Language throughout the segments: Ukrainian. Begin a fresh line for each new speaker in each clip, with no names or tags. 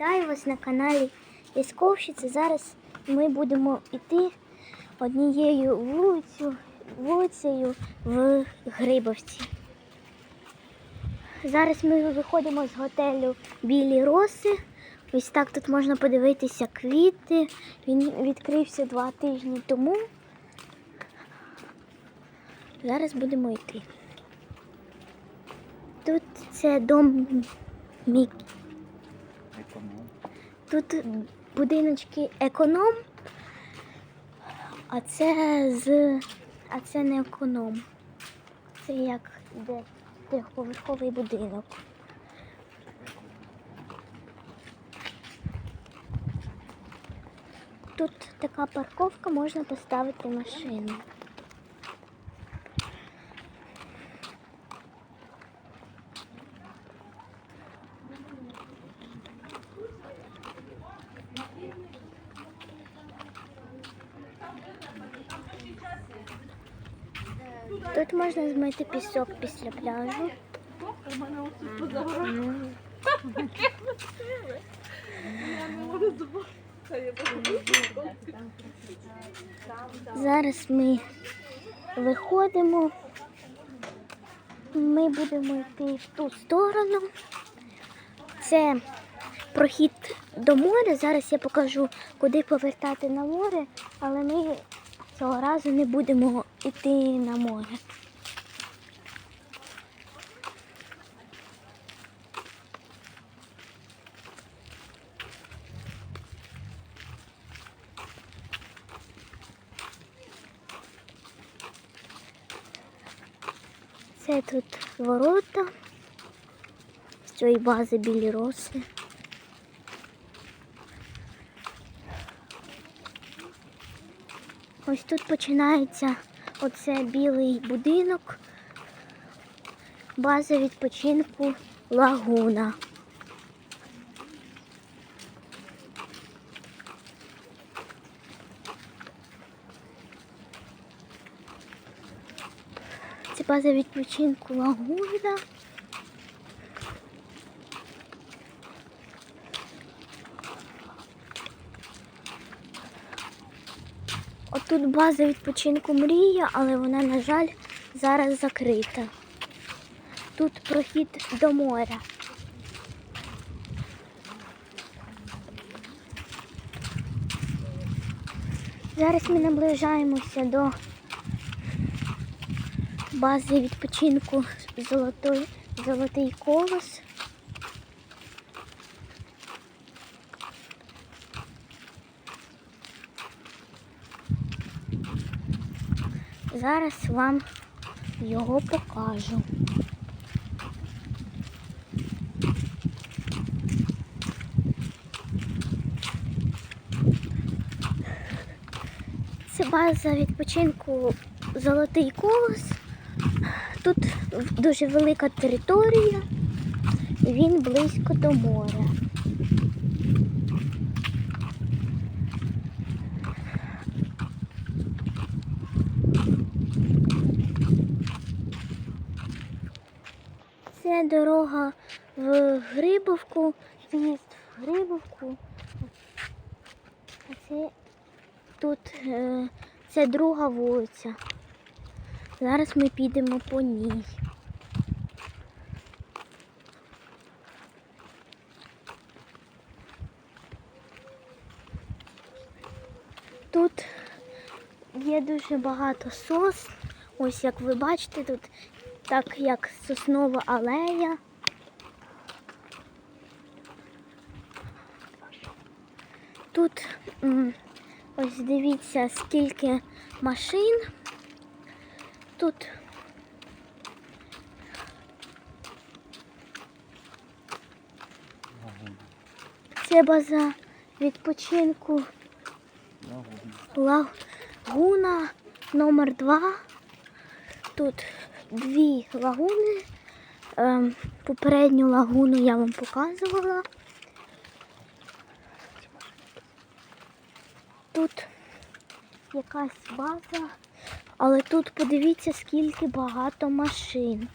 Вітаю вас на каналі Військовщиці. Зараз ми будемо йти однією вулицю, вулицею в Грибовці. Зараз ми виходимо з готелю Білі Роси. Ось так тут можна подивитися квіти. Він відкрився два тижні тому. Зараз будемо йти. Тут це дом Мікі. Тут будиночки економ, а це з. А це не економ. Це як де трьохповерховий будинок. Тут така парковка, можна поставити машину. Тут можна змити пісок після пляжу. Зараз ми виходимо. Ми будемо йти в ту сторону. Це прохід до моря. Зараз я покажу, куди повертати на море, але ми цього разу не будемо йти на море. Це тут ворота з цієї бази білі роси. Ось тут починається оце білий будинок, база відпочинку лагуна. Це база відпочинку лагуна. Отут база відпочинку мрія, але вона, на жаль, зараз закрита. Тут прохід до моря. Зараз ми наближаємося до бази відпочинку Золотой, Золотий колос. Зараз вам його покажу. Це база відпочинку Золотий колос. Тут дуже велика територія, він близько до моря. Це дорога в Грибовку, в'їзд в Грибовку. А це тут е, це друга вулиця. Зараз ми підемо по ній. Тут є дуже багато сос. Ось як ви бачите, тут так як соснова алея. Тут ось дивіться, скільки машин. Тут це база відпочинку
Лагуна.
номер 2 Тут дві лагуни. Ем, попередню лагуну я вам показувала. Тут якась база, але тут подивіться, скільки багато машин.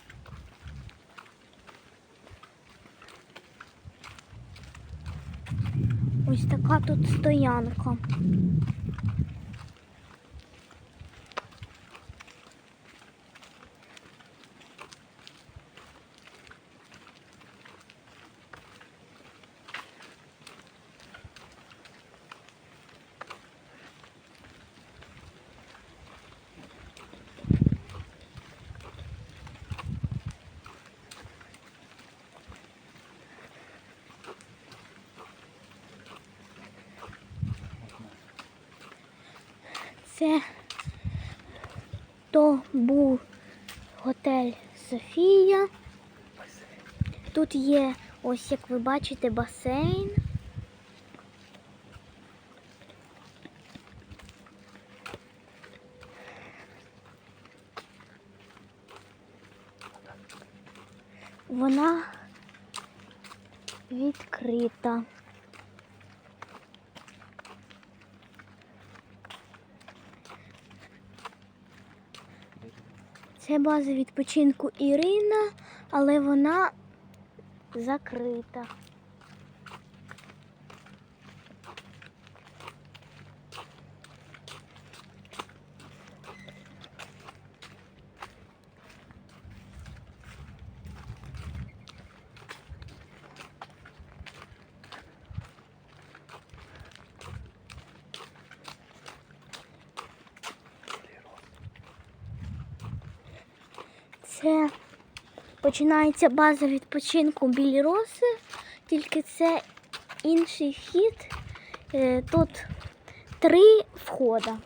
Ось така тут стоянка. Це то був готель Софія. Тут є, ось як ви бачите, басейн. Вона відкрита. Це база відпочинку Ірина, але вона закрита. Це починається база відпочинку білі роси, тільки це інший вхід. Е, Тут три входа.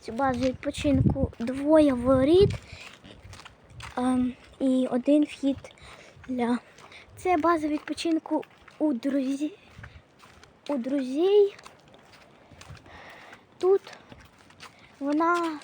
Цю базу відпочинку двоє воріт ем, і один вхід для. Це база відпочинку у друзі. У друзей. Тут вона